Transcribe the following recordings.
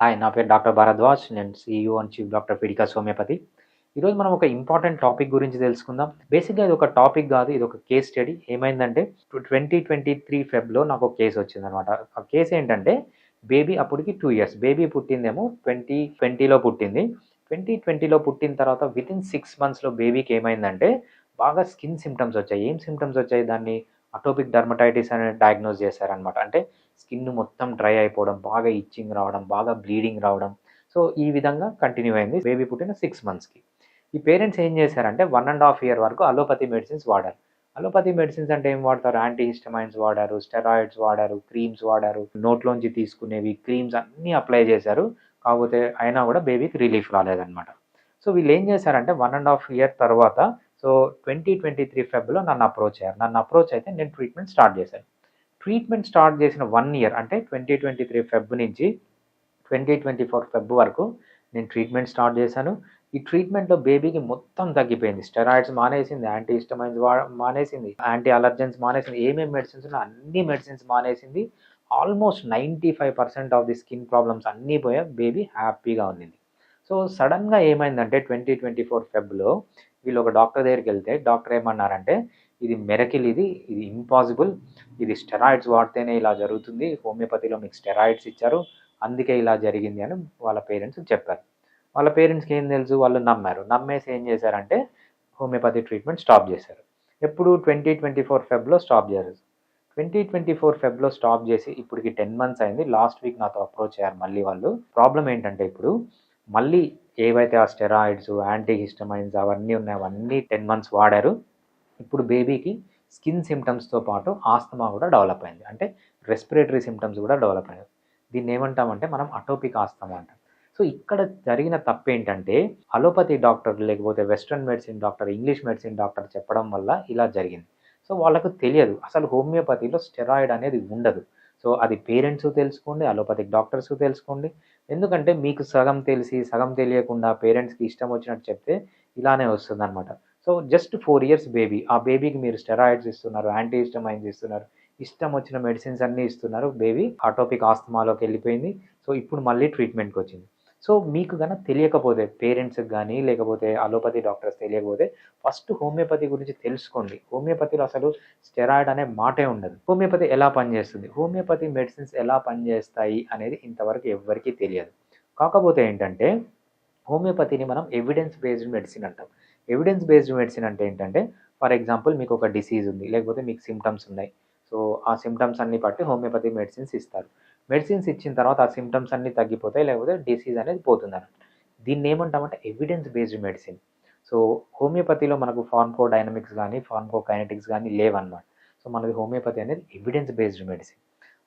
Hi నా పేరు doctor Bharadwaj నేను CEO and chief doctor Fiticus homeopathy ఈరోజు మనం ఒక ఇంపార్టెంట్ టాపిక్ గురించి తెలుసుకుందాం. బేసిక్గా ఇది ఒక టాపిక్ కాదు ఇది ఒక కేస్ స్టడీ ఏమైందంటే ట్వంటీ ట్వంటీ త్రీ ఫెబ్లో నాకు ఒక కేసు వచ్చిందనమాట ఆ కేసు ఏంటంటే బేబీ అప్పటికి టూ ఇయర్స్ బేబీ పుట్టిందేమో ట్వంటీ ట్వంటీలో పుట్టింది. ట్వంటీ ట్వంటీలో పుట్టిన తర్వాత విత్ ఇన్ సిక్స్ మంత్స్లో బేబీకి ఏమైందంటే బాగా స్కిన్ సిమ్టమ్స్ వచ్చాయి. ఏం సిమ్టమ్స్ వచ్చాయి? దాన్ని అటోపిక్ డర్మటైటిస్ అని డయాగ్నోజ్ చేశారనమాట అంటే స్కిన్ మొత్తం డ్రై అయిపోవడం బాగా ఇచ్చింగ్ రావడం బాగా బ్లీడింగ్ రావడం. సో ఈ విధంగా కంటిన్యూ అయింది బేబీ పుట్టిన సిక్స్ మంత్స్కి ఈ పేరెంట్స్ ఏం చేశారంటే వన్ అండ్ హాఫ్ ఇయర్ వరకు అలోపతి మెడిసిన్స్ వాడారు. అలోపతి మెడిసిన్స్ అంటే ఏం వాడతారు? యాంటీహిస్టమైన్స్ వాడారు స్టెరాయిడ్స్ వాడారు క్రీమ్స్ వాడారు. నోట్లోంచి తీసుకునేవి క్రీమ్స్ అన్నీ అప్లై చేశారు. కాకపోతే అయినా కూడా బేబీకి రిలీఫ్ రాలేదన్నమాట. సో వీళ్ళు ఏం చేశారంటే వన్ అండ్ హాఫ్ ఇయర్ తర్వాత సో ట్వంటీ ట్వంటీ త్రీ ఫెబ్లో నన్ను అప్రోచ్ అయ్యారు. నన్ను అప్రోచ్ అయితే నేను ట్రీట్మెంట్ స్టార్ట్ చేశాను. ట్రీట్మెంట్ స్టార్ట్ చేసిన వన్ ఇయర్ అంటే ట్వంటీ ట్వంటీ త్రీ ఫెబ్ నుంచి ట్వంటీ ట్వంటీ ఫోర్ ఫెబ్ వరకు నేను ట్రీట్మెంట్ స్టార్ట్ చేశాను. ఈ ట్రీట్మెంట్లో బేబీకి మొత్తం తగ్గిపోయింది. స్టెరాయిడ్స్ మానేసింది యాంటీ హిస్టమైన్స్ వా మానేసింది యాంటీ అలర్జెన్స్ మానేసింది ఏమేమి మెడిసిన్స్ ఉన్నా అన్ని మెడిసిన్స్ మానేసింది. Almost ninety five percent of the skin problems అన్నీ పోయా బేబీ హ్యాపీగా ఉంది సో సడన్గా ఏమైందంటే ట్వంటీ ట్వంటీ ఫోర్ ఫెబ్లో వీళ్ళు ఒక డాక్టర్ దగ్గరికి వెళ్తే డాక్టర్ ఏమన్నారంటే ఇది మెరకిల్ ఇది ఇది ఇంపాసిబుల్ ఇది స్టెరాయిడ్స్ వాడితేనే ఇలా జరుగుతుంది హోమియోపతిలో మీకు స్టెరాయిడ్స్ ఇచ్చారు అందుకే ఇలా జరిగింది అని వాళ్ళ పేరెంట్స్ చెప్పారు. వాళ్ళ పేరెంట్స్కి ఏం తెలుసు? వాళ్ళు నమ్మారు. నమ్మేసి ఏం చేశారంటే హోమియోపతి ట్రీట్మెంట్ స్టాప్ చేశారు. ఎప్పుడు ట్వంటీ ట్వంటీ ఫోర్ ఫెబ్లో స్టాప్ చేశారు. ట్వంటీ ట్వంటీ ఫోర్ ఫెబ్లో స్టాప్ చేసి ఇప్పటికి టెన్ మంత్స్ అయింది. లాస్ట్ వీక్ నాతో అప్రోచ్ అయ్యారు మళ్ళీ వాళ్ళు. ప్రాబ్లం ఏంటంటే ఇప్పుడు మళ్ళీ ఏవైతే ఆ స్టెరాయిడ్స్ యాంటీ హిస్టమైన్స్ అవన్నీ ఉన్నాయి అవన్నీ టెన్ మంత్స్ వాడారు. ఇప్పుడు బేబీకి స్కిన్ సిమ్టమ్స్తో పాటు ఆస్తమా కూడా డెవలప్ అయింది. అంటే రెస్పిరేటరీ సిమ్టమ్స్ కూడా డెవలప్ అయ్యాయి దీన్ని ఏమంటామంటే మనం అటోపిక్ ఆస్తమా అంటాం. సో ఇక్కడ జరిగిన తప్పు ఏంటంటే అలోపతి డాక్టర్ లేకపోతే western medicine doctor English medicine doctor చెప్పడం వల్ల ఇలా జరిగింది. సో వాళ్ళకు తెలియదు. అసలు హోమియోపతిలో స్టెరాయిడ్ అనేది ఉండదు. సో అది పేరెంట్స్ తెలుసుకోండి అలోపతిక్ డాక్టర్స్ తెలుసుకోండి. ఎందుకంటే మీకు సగం తెలిసి సగం తెలియకుండా పేరెంట్స్కి ఇష్టం వచ్చినట్టు చెప్తే ఇలానే వస్తుంది అనమాట so just four years baby. ఆ బేబీకి మీరు స్టెరాయిడ్స్ ఇస్తున్నారు యాంటీ హిస్టమైన్స్ ఇస్తున్నారు ఇష్టం వచ్చిన మెడిసిన్స్ అన్నీ ఇస్తున్నారు బేబీ ఆటోపిక్ ఆస్తమాలోకి వెళ్ళిపోయింది. సో ఇప్పుడు మళ్ళీ ట్రీట్మెంట్కి వచ్చింది. సో మీకు కనుక తెలియకపోతే పేరెంట్స్కి కానీ లేకపోతే అలోపతి డాక్టర్స్ తెలియకపోతే ఫస్ట్ హోమియోపతి గురించి తెలుసుకోండి. హోమియోపతిలో అసలు స్టెరాయిడ్ అనే మాటే ఉండదు. హోమియోపతి ఎలా పనిచేస్తుంది? హోమియోపతి మెడిసిన్స్ ఎలా పనిచేస్తాయి అనేది ఇంతవరకు ఎవ్వరికీ తెలియదు. కాకపోతే ఏంటంటే హోమియోపతిని మనం ఎవిడెన్స్ బేస్డ్ మెడిసిన్ అంటాం. ఎవిడెన్స్ బేస్డ్ మెడిసిన్ అంటే ఏంటంటే ఫర్ ఎగ్జాంపుల్ మీకు ఒక డిసీజ్ ఉంది లేకపోతే మీకు సిమ్టమ్స్ ఉన్నాయి. సో ఆ సిమ్టమ్స్ అన్ని బట్టి హోమియోపతి మెడిసిన్స్ ఇస్తారు. మెడిసిన్స్ ఇచ్చిన తర్వాత ఆ సిమ్టమ్స్ అన్నీ తగ్గిపోతాయి లేకపోతే డిసీజ్ అనేది పోతుంది అన్నట్టు దీన్ని ఏమంటామంటే ఎవిడెన్స్ బేస్డ్ మెడిసిన్ సో హోమియోపతిలో మనకు ఫార్మ్కో డైనమిక్స్ కానీ ఫార్మ్కో కైనటిక్స్ కానీ లేవన్నమాట. సో మనది హోమియోపతి అనేది ఎవిడెన్స్ బేస్డ్ మెడిసిన్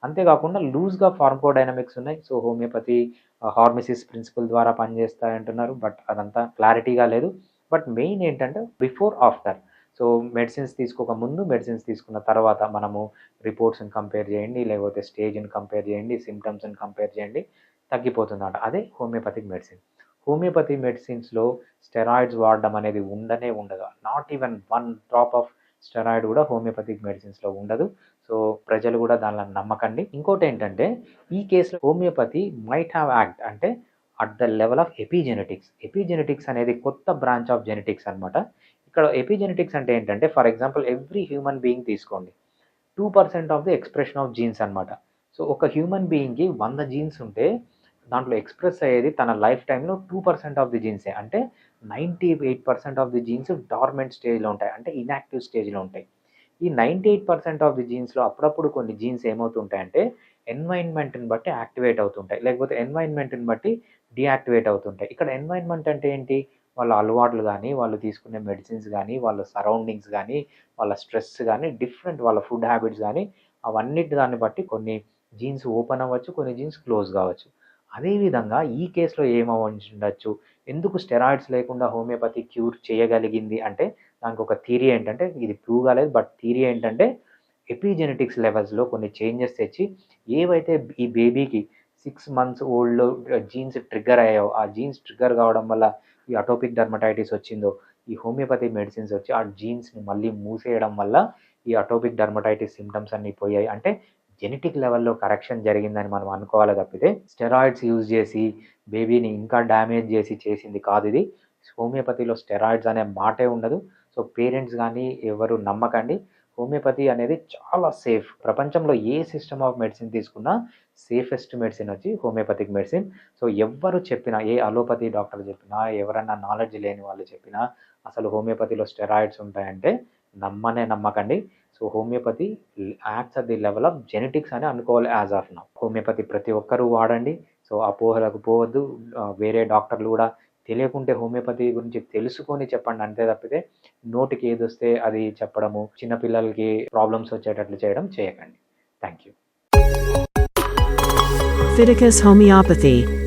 అంతేకాకుండా లూజ్గా ఫార్మ్కో డైనమిక్స్ ఉన్నాయి సో హోమియోపతి హార్మిసిస్ ప్రిన్సిపల్ ద్వారా పనిచేస్తాయి అంటున్నారు బట్ అదంతా క్లారిటీగా లేదు. బట్ మెయిన్ ఏంటంటే బిఫోర్ ఆఫ్టర్ సో మెడిసిన్స్ తీసుకోక ముందు మెడిసిన్స్ తీసుకున్న తర్వాత మనము రిపోర్ట్స్ని కంపేర్ చేయండి లేకపోతే స్టేజ్ని కంపేర్ చేయండి సిమ్టమ్స్ని కంపేర్ చేయండి తగ్గిపోతుందన్నమాట అదే హోమియోపతిక్ మెడిసిన్. హోమియోపతి మెడిసిన్స్లో స్టెరాయిడ్స్ వాడడం అనేది ఉండనే ఉండదు. Not even one drop of steroid కూడా హోమియోపతిక్ మెడిసిన్స్లో ఉండదు. సో ప్రజలు కూడా దానిలో నమ్మకండి. ఇంకోటి ఏంటంటే ఈ కేసులో హోమియోపతి మైట్ హ్యావ్ యాక్ట్ అంటే at the level of epigenetics epigenetics అనేది కొత్త బ్రాంచ్ ఆఫ్ జెనెటిక్స్ అనమాట ఇక్కడ ఎపిజెనెటిక్స్ అంటే ఏంటంటే for example every human being తీసుకోండి. Two percent of the expression of genes అనమాట సో ఒక హ్యూమన్ బీయింగ్కి వంద జీన్స్ ఉంటే దాంట్లో ఎక్స్ప్రెస్ అయ్యేది తన లైఫ్ టైంలో టూ పర్సెంట్ ఆఫ్ ది జీన్సే అంటే ninety eight percent of the genes dormant స్టేజ్లో ఉంటాయి. అంటే ఇన్యాక్టివ్ స్టేజ్లో ఉంటాయి. ఈ ninety eight percent of the జీన్స్లో అప్పుడప్పుడు కొన్ని జీన్స్ ఏమవుతుంటాయంటే ఎన్వైర్న్మెంట్ని బట్టి యాక్టివేట్ అవుతుంటాయి. లేకపోతే ఎన్వైర్న్మెంట్ని బట్టి డియాక్టివేట్ అవుతుంటాయి. ఇక్కడ ఎన్వైర్న్మెంట్ అంటే ఏంటి? వాళ్ళ అలవాట్లు కానీ వాళ్ళు తీసుకునే మెడిసిన్స్ కానీ వాళ్ళ సరౌండింగ్స్ కానీ వాళ్ళ స్ట్రెస్ కానీ డిఫరెంట్ వాళ్ళ ఫుడ్ హ్యాబిట్స్ కానీ అవన్నిటి దాన్ని బట్టి కొన్ని జీన్స్ ఓపెన్ అవ్వచ్చు కొన్ని జీన్స్ క్లోజ్ కావచ్చు. అదేవిధంగా ఈ కేసులో ఏమవ్వచ్చు ఉండొచ్చు ఎందుకు స్టెరాయిడ్స్ లేకుండా హోమియోపతి క్యూర్ చేయగలిగింది అంటే దానికి ఒక థీరీ ఏంటంటే ఇది ప్రూవ్ కాలేదు బట్ థీరీ ఏంటంటే ఎపిజెనెటిక్స్ లెవెల్స్లో కొన్ని చేంజెస్ తెచ్చి ఏవైతే ఈ బేబీకి సిక్స్ మంత్స్ ఓల్డ్లో జీన్స్ ట్రిగ్గర్ అయ్యాయో ఆ జీన్స్ ట్రిగ్గర్ కావడం వల్ల ఈ అటోపిక్ డర్మటైటిస్ వచ్చిందో ఈ హోమియోపతి మెడిసిన్స్ వచ్చి ఆ జీన్స్ని మళ్ళీ మూసేయడం వల్ల ఈ అటోపిక్ డర్మటైటిస్ సిమ్టమ్స్ అన్నీ పోయాయి. అంటే జెనెటిక్ లెవెల్లో కరెక్షన్ జరిగిందని మనం అనుకోవాలి తప్పితే స్టెరాయిడ్స్ యూజ్ చేసి బేబీని ఇంకా డ్యామేజ్ చేసి చేసింది కాదు ఇది. హోమియోపతిలో స్టెరాయిడ్స్ అనే మాటే ఉండదు. సో పేరెంట్స్ కానీ ఎవరు నమ్మకండి. హోమియోపతి అనేది చాలా సేఫ్. ప్రపంచంలో ఏ సిస్టమ్ ఆఫ్ మెడిసిన్ తీసుకున్నా సేఫెస్ట్ మెడిసిన్ వచ్చి హోమియోపతిక్ మెడిసిన్. సో ఎవ్వరు చెప్పినా ఏ అలోపతి డాక్టర్ చెప్పినా ఎవరన్నా నాలెడ్జ్ లేని వాళ్ళు చెప్పినా అసలు హోమియోపతిలో స్టెరాయిడ్స్ ఉంటాయంటే నమ్మనే నమ్మకండి. So homeopathy acts at the level of genetics అని అనుకోవాలి యాజ్ ఆఫ్ నౌ. హోమియోపతి ప్రతి ఒక్కరూ వాడండి. సో అపోహలకు పోవద్దు. వేరే డాక్టర్లు కూడా తెలియకుంటే హోమియోపతి గురించి తెలుసుకొని చెప్పండి. అంతే తప్పితే నోటికి ఏది వస్తే అది చెప్పడము చిన్నపిల్లలకి ప్రాబ్లమ్స్ వచ్చేటట్లు చేయడం చేయకండి. Thank you Fiticus Homeopathy.